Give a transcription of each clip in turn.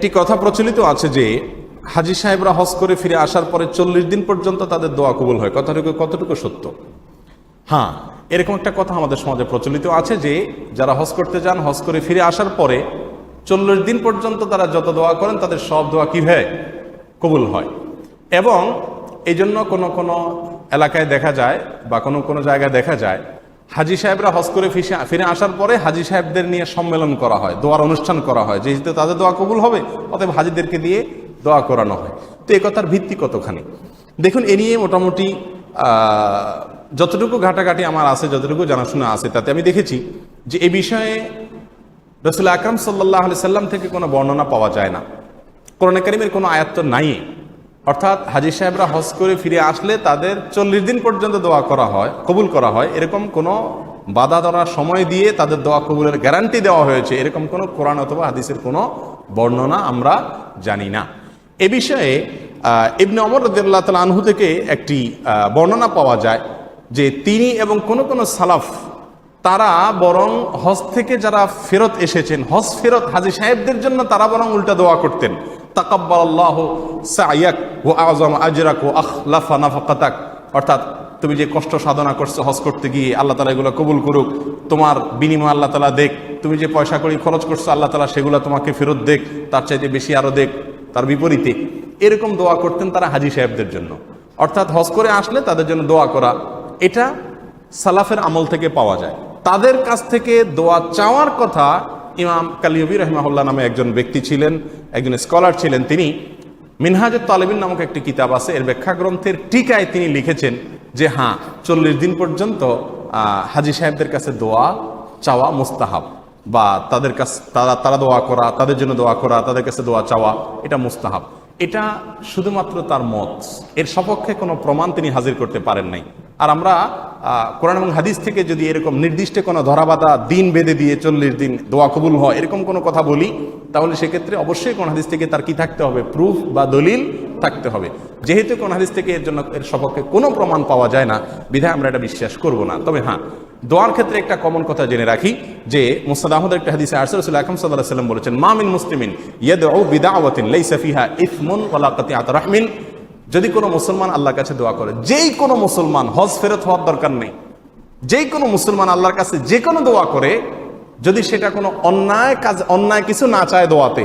একটি কথা প্রচলিত আছে যে, হাজি সাহেবরা হজ করে ফিরে আসার পরে চল্লিশ দিন পর্যন্ত তাদের দোয়া কবুল হয়। কথাটুকু কতটুকু সত্য? হ্যাঁ এরকম একটা কথা আমাদের সমাজে প্রচলিত আছে যে, যারা হজ করতে যান, হজ করে ফিরে আসার পরে চল্লিশ দিন পর্যন্ত তারা যত দোয়া করেন, তাদের সব দোয়া কি হয়? কবুল হয়। এবং এই জন্য কোনো কোনো এলাকায় দেখা যায় বা কোনো কোনো জায়গায় দেখা যায় হাজি সাহেবরা হজ করে ফিসে ফিরে আসার পরে হাজি সাহেবদের নিয়ে সম্মেলন করা হয়, দোয়ার অনুষ্ঠান করা হয়। যেহেতু তাদের দোয়া কবুল হবে, অতএব হাজিদেরকে দিয়ে দোয়া করানো হয়। তো এই কথার ভিত্তি কতখানি? দেখুন, এ নিয়ে মোটামুটি যতটুকু ঘাটাঘাটি আমার আছে, যতটুকু জানাশোনা আছে, তাতে আমি দেখেছি যে এ বিষয়ে রসুল আকরাম সাল্লাহ সাল্লাম থেকে কোনো বর্ণনা পাওয়া যায় না। কোরআন কারিমের কোনো আয়াত তো নাই অর্থাৎ হাজি সাহেবরা হজ করে ফিরে আসলে তাদের চল্লিশ দিন পর্যন্ত দোয়া করা হয়, কবুল করা হয়। এরকম কোনো বাধা ধরার সময় দিয়ে তাদের দোয়া কবুলের গ্যারান্টি দেওয়া হয়েছে। এরকম কোনো কোরআন অথবা হাদিসের কোনো বর্ণনা আমরা জানি না। এ বিষয়ে ইবনে অমর রদুল্লাহ তাল আনহু থেকে একটি বর্ণনা পাওয়া যায় যে তিনি এবং কোনো কোনো সালাফ তারা বরং হজ থেকে যারা ফেরত এসেছেন, হজ ফেরত হাজি সাহেবদের জন্য তারা বরং উল্টা দোয়া করতেন। তাকাব্বাল আল্লাহ সায়াক ও আজম আজরাক ও আখলাফা নাফাকাতাক। অর্থাৎ তুমি যে কষ্ট সাধনা করছ হজ করতে গিয়ে, আল্লাহ তালা এগুলো কবুল করুক। তোমার বিনিময় আল্লাহ তালা দেখ। তুমি যে পয়সা করি খরচ করছ, আল্লাহ তালা সেগুলো তোমাকে ফেরত দেখ। তার চাইতে বেশি আরও দেখ। তার বিপরীতে এরকম দোয়া করতেন তারা হাজি সাহেবদের জন্য। অর্থাৎ হজ করে আসলে তাদের জন্য দোয়া করা, এটা সালাফের আমল থেকে পাওয়া যায়। তাদের কাছ থেকে দোয়া চাওয়ার কথা ইমাম কালিয়বী রহমাহুল্লাহ নামে একজন ব্যক্তি ছিলেন, একজন স্কলার ছিলেন তিনি। মিনহাজুত তালেবিন নামক একটি কিতাব আছে, এর ব্যাখ্যা গ্রন্থের টিকায় তিনি লিখেছেন যে হ্যাঁ চল্লিশ দিন পর্যন্ত হাজি সাহেবদের কাছে দোয়া চাওয়া মুস্তাহাব বা তাদের কাছ, তারা তারা দোয়া করা, তাদের জন্য দোয়া করা, তাদের কাছে দোয়া চাওয়া, এটা মুস্তাহাব। এটা শুধুমাত্র তার মত। এর সপক্ষে কোনো প্রমাণ তিনি হাজির করতে পারেন নাই। আর আমরা কোরআন এবং হাদিস থেকে যদি এরকম নির্দিষ্ট কোনো ধরাবাধা দিন বেঁধে দিয়ে চল্লিশ দিন দোয়া কবুল হয়, এরকম কোনো কথা বলি, তাহলে সেক্ষেত্রে অবশ্যই কোন হাদিস থেকে তার কি থাকতে হবে? প্রুফ বা দলিল থাকতে হবে। যেহেতু কোন হাদিস থেকে এর জন্য এর সপক্ষে কোনো প্রমাণ পাওয়া যায় না, বিধায় আমরা এটা বিশ্বাস করব না। তবে হ্যাঁ দোয়ার ক্ষেত্রে একটা কমন কথা জেনে রাখি, যে মুস্তাদ আহমদ একটা হাদিসে আরসুল রসুল আকরম সাল্লাহ সাল্লাম বলেছেন মামিন মুসলিমিন ইয়েদ ও বিদাওয়াতিন লাইসা ফিহা ইসমুন ওয়ালাকাতি আত রাহমিন। যদি কোনো মুসলমান আল্লাহর কাছে দোয়া করে, যেই কোনো মুসলমান হজ ফেরত হওয়ার দরকার নেই, যেই কোনো মুসলমান আল্লাহর কাছে যে কোনো দোয়া করে, যদি সেটা কোনো অন্যায় কাজ, অন্যায় কিছু না চায় দোয়াতে,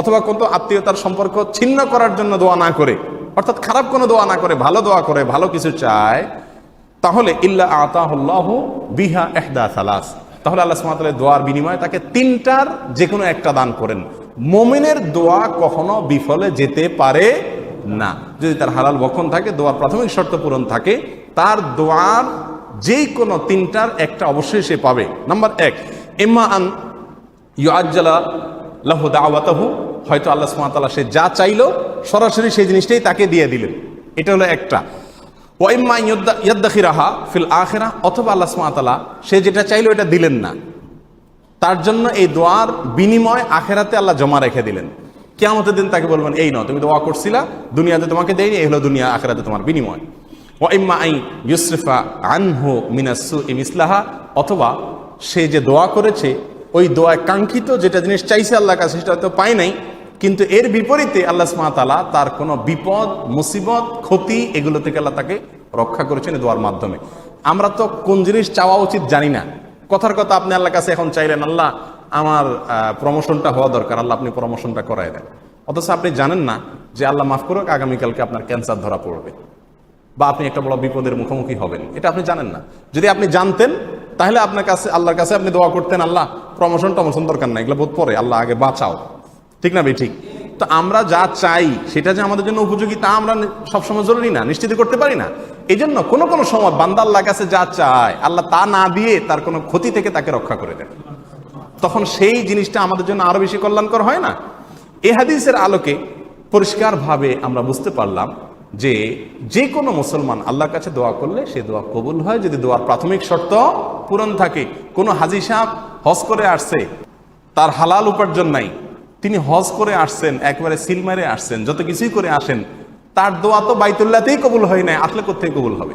অথবা কোনো আত্মীয়তার সম্পর্ক ছিন্ন করার জন্য দোয়া না করে, অর্থাৎ খারাপ কোনো দোয়া না করে, ভালো দোয়া করে, ভালো কিছু চায়, তাহলে ইল্লা আতাহুল্লাহ বিহা এহদা সালাস। তাহলে আল্লাহ সুমাতালের দোয়ার বিনিময়ে তাকে তিনটার যে কোনো একটা দান করেন। মোমেনের দোয়া কখনো বিফলে যেতে পারে না। যদি তার হালাল বক্ষণ থাকে, দোয়ার প্রাথমিক শর্ত পূরণ থাকে, তার দোয়ার যেই কোনো তিনটার একটা অবশ্যই সে পাবে। নাম্বার এক এম্মা আন ইউআজ্জালা লাহু দাওয়াতাহু, হয়তো আল্লাহ সুবহানাহু সে যা চাইলো, সরাসরি সেই জিনিসটাই তাকে দিয়ে দিলেন। এটা হলো একটা। ওয়াইম্মা ইয়াদ্দাখিরাহা ফিল আখিরা, অথবা আল্লাহ সুবহানাহু সে যেটা চাইলো, এটা দিলেন না। তার জন্য এই দোয়ার বিনিময় আখেরাতে আল্লাহ জমা রেখে দিলেন। কেয়ামতের দিন তাকে বলবেন, এই নাও, তুমি দোয়া করছিলা, দুনিয়াতে তোমাকে দেয়নি, এই হলো দুনিয়া, আখেরাতে তোমার বিনিময়। ওয়াইম্মা আই ইউসরিফা আনহু মিনাসু ইম ইসলাহা অথবা সে যে দোয়া করেছে, ওই দোয়ায় কাঙ্ক্ষিত যেটা জিনিস চাইছে আল্লাহ কাছে, সেটা তো পায় নাই, কিন্তু এর বিপরীতে আল্লাহ সুমাতালা তার কোনো বিপদ, মুসিবত, ক্ষতি, এগুলো থেকে আল্লাহ তাকে রক্ষা করেছেন দোয়ার মাধ্যমে। আমরা তো কোন জিনিস চাওয়া উচিত জানি না। কথার কথা আপনি আল্লাহ কাছে এখন চাইলেন, আল্লাহ আমার প্রমোশনটা হওয়া দরকার। আল্লাহ আপনি প্রমোশনটা করাই দেন। অথচ আপনি জানেন না যে আল্লাহ মাফ করুক, আগামীকালকে আপনার ক্যান্সার ধরা পড়বে বা আপনি একটা বড় বিপদের মুখোমুখি হবেন। এটা আপনি জানেন না। যদি আপনি জানতেন, তাহলে আপনার কাছে, আল্লাহর কাছে আপনি দোয়া করতেন, আল্লাহ প্রমোশন টমোশন দরকার না এগুলো বোধ পরে, আল্লাহ আগে বাঁচাও। ঠিক না ভাই? ঠিক। তো আমরা যা চাই, সেটা যে আমাদের জন্য উপযোগী, তা আমরা সবসময় জরুরি না নিশ্চিত করতে পারি না। এই জন্য কোনো কোনো সময় বান্দা আল্লাহর কাছে যা চায়, আল্লাহ তা না দিয়ে তার কোনো ক্ষতি থেকে তাকে রক্ষা করে দেন। তখন সেই জিনিসটা আমাদের জন্য আরও বেশি কল্যাণকর হয় না? এ হাদিসের আলোকে পরিষ্কারভাবে আমরা বুঝতে পারলাম যে যে কোনো মুসলমান আল্লাহর কাছে দোয়া করলে সে দোয়া কবুল হয়। যদি দোয়ার প্রাথমিক শর্ত পূরণ থাকে, কোনো হাজি সাহেব হজ করে আসছে, তার হালাল উপার্জন নাই, তিনি হজ করে আসছেন, একবারে সিল মেরে আসছেন, যত কিছুই করে আসেন, তার দোয়া তো বাইতুল্লাতেই কবুল হয় নাই, আসলে কোথায় কবুল হবে?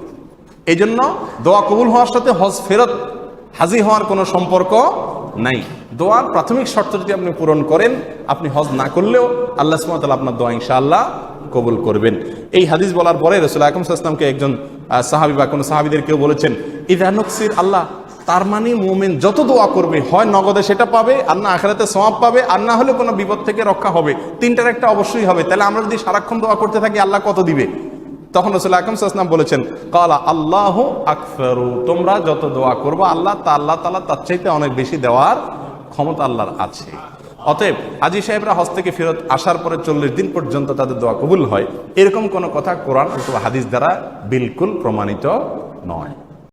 এই জন্য দোয়া কবুল হওয়ার সাথে হজ ফেরত হাজি হওয়ার কোনো সম্পর্ক নাই। দোয়ার প্রাথমিক শর্ত যদি আপনি পূরণ করেন, আপনি হজ না করলেও আল্লাহ সুমতাল আপনার দোয়া ইনশাআল্লাহ কবুল করবেন। এই হাদিস বলার পরে রসুল আকরম সাল্লামকে একজন সাহাবি বা কোনো সাহাবিদের কেউ বলেছেন ইদানুকসির আল্লাহ, তার মানে মোমেন যত দোয়া করবে, হয় নগদে সেটা পাবে, আর না আখেরাতে সওয়াব পাবে, আর না হলে কোনো বিপদ থেকে রক্ষা হবে। তিনটার একটা অবশ্যই হবে। তাহলে আমরা যদি সারাক্ষণ দোয়া করতে থাকি, আল্লাহ কত দিবে? তখন রসুল আকরম সাল্লাম বলেছেন, কালা আল্লাহ আকফারু। তোমরা যত দোয়া করব, আল্লাহ তা আল্লাহ তালা তার চাইতে অনেক বেশি দেওয়ার ক্ষমতা আল্লাহর আছে। অতএব আজি সাহেবরা হস্ত থেকে ফেরত আসার পরে চল্লিশ দিন পর্যন্ত তাদের দোয়া কবুল হয়। এরকম কোনো কথা কোরআন অথবা হাদিস দ্বারা বিলকুল প্রমাণিত নয়।